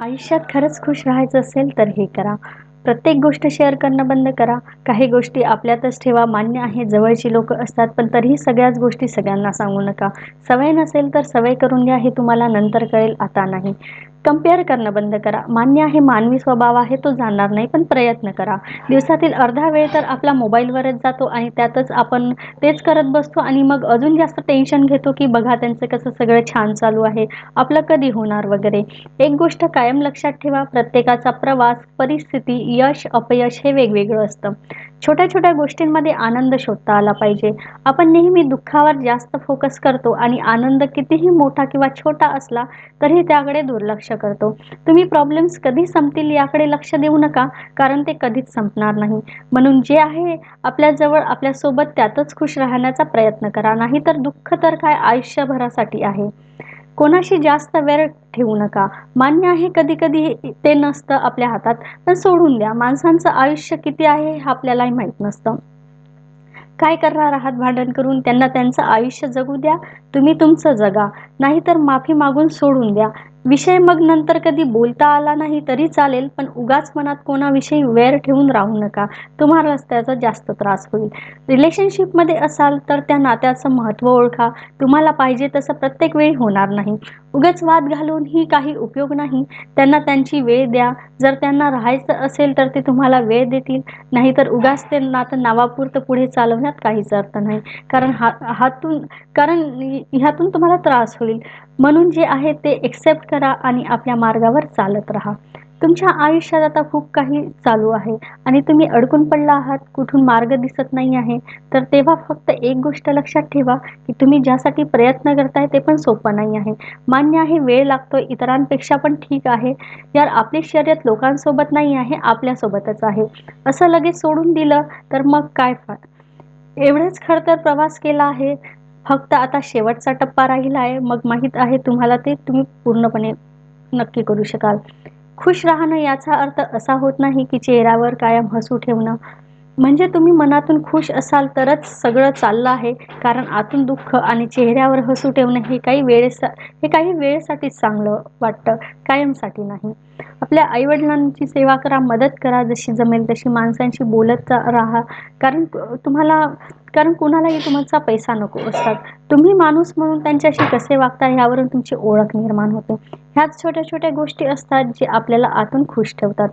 आयुष्यात खरंच खुश राहायचं असेल तर हे करा. प्रत्येक गोष्ट शेअर करणं बंद करा. काही गोष्टी आपल्यातच ठेवा. मान्य आहे जवळची लोक असतात, पण तरीही सगळ्याच गोष्टी सगळ्यांना सांगू नका. सवय नसेल तर सवय करून घ्या. हे तुम्हाला नंतर कळेल, आता नाही. कंपेअर करणं बंद करा. मान्य आहे मानवी स्वभाव आहे, तो जाणार नाही, पण प्रयत्न करा. दिवसातील अर्धा वेळ तर आपला मोबाईलवरच जातो आणि त्यातच आपण तेच करत बसतो आणि मग अजून जास्त टेन्शन घेतो की बघा त्यांचं कसं सगळं छान चालू आहे, आपलं कधी होणार वगैरे. एक गोष्ट कायम लक्षात ठेवा, प्रत्येकाचा प्रवास, परिस्थिती, यश, अपयश हे वेगवेगळं असतं. छोट्या छोट्या गोष्टींमध्ये आनंद शोधता आला पाहिजे. आपण नेहमी दुःखावर जास्त फोकस करतो आणि आनंद कितीही मोठा किंवा छोटा असला तरीही त्याकडे दुर्लक्ष करतो. तुम्ही प्रॉब्लेम्स कधी संपतील याकडे लक्ष देऊ नका, कारण ते कधीच संपणार नाही. म्हणून जे आहे आपल्याजवळ, आपल्यासोबत त्यातच खुश राहण्याचा प्रयत्न करा. नाही तर दुःख तर काय आयुष्यभरासाठी आहे. कोणाशी जास्त वेळ ठेवू नका. मान्य आहे कधी कधी ते नसतं आपल्या हातात, पण सोडून द्या. माणसांचं आयुष्य किती आहे हे आपल्यालाही माहीत नसतं. काय करणार आहात भांडण करून? त्यांना त्यांचं आयुष्य जगू द्या, तुम्ही तुमचं जगा. नाहीतर माफी मागून सोडून द्या. विषय मग नंतर कधी बोलता आला नाही तरी चालेल, पण उगाच मनात कोणाविषयी वेर ठेवून राहू नका. तुम्हालाच त्याचा जास्त त्रास होईल. रिलेशनशिपमध्ये असाल तर त्या नात्याचं महत्त्व ओळखा. तुम्हाला पाहिजे तसं प्रत्येक वेळी होणार नाही. उगाच वाद घालूनही काही उपयोग नाही. त्यांना त्यांची वेळ द्या. जर त्यांना राहायचं असेल तर ते तुम्हाला वेळ देतील. नाहीतर उगाच ते नातं नावापुरतं पुढे चालवण्यात काहीच अर्थ नाही. कारण हातून कारण ह्यातून तुम्हाला त्रास होईल. म्हणून जे आहे ते एक्सेप्ट करा आणि आपल्या मार्गावर चालत राहा. तुमच्या आयुष्यात आता खूप काही चालू आहे आणि तुम्ही अडकून पडला आहात, कुठून मार्ग दिसत नाही आहे, तर तेव्हा फक्त एक गोष्ट लक्षात ठेवा की तुम्ही ज्यासाठी प्रयत्न करताय ते पण सोपं नाही आहे. मान्य आहे वेळ लागतो इतरांपेक्षा पण ठीक आहे. यार आपली शर्यत लोकांसोबत नाही आहे, आपल्यासोबतच आहे, असं लगेच सोडून दिलं तर मग काय एवढेच तर प्रवास केला आहे. फक्त आता शेवटचा टप्पा राहिला आहे. मग माहीत आहे तुम्हाला ते तुम्ही पूर्णपणे नक्की करू शकाल. खुश राहणं याचा अर्थ असा होत नाही की चेहऱ्यावर कायम हसू ठेवणं. म्हणजे तुम्ही मनातून खुश असाल तरच सगळं चाललं आहे. कारण आतून दुःख आणि चेहऱ्यावर हसू ठेवणं हे काही वेळेस हे काही वेळेसाठीच चांगलं वाटतं, कायमसाठी नाही. आपल्या आईवडिलांची सेवा करा, मदत करा, जशी जमेल तशी. माणसांशी बोलत राहा, कारण कुणालाही तुमचा पैसा नको असतात. तुम्ही माणूस म्हणून त्यांच्याशी कसे वागता ह्यावरून तुमची ओळख निर्माण होते. ह्याच छोट्या छोट्या गोष्टी असतात जे आपल्याला आतून खुश ठेवतात.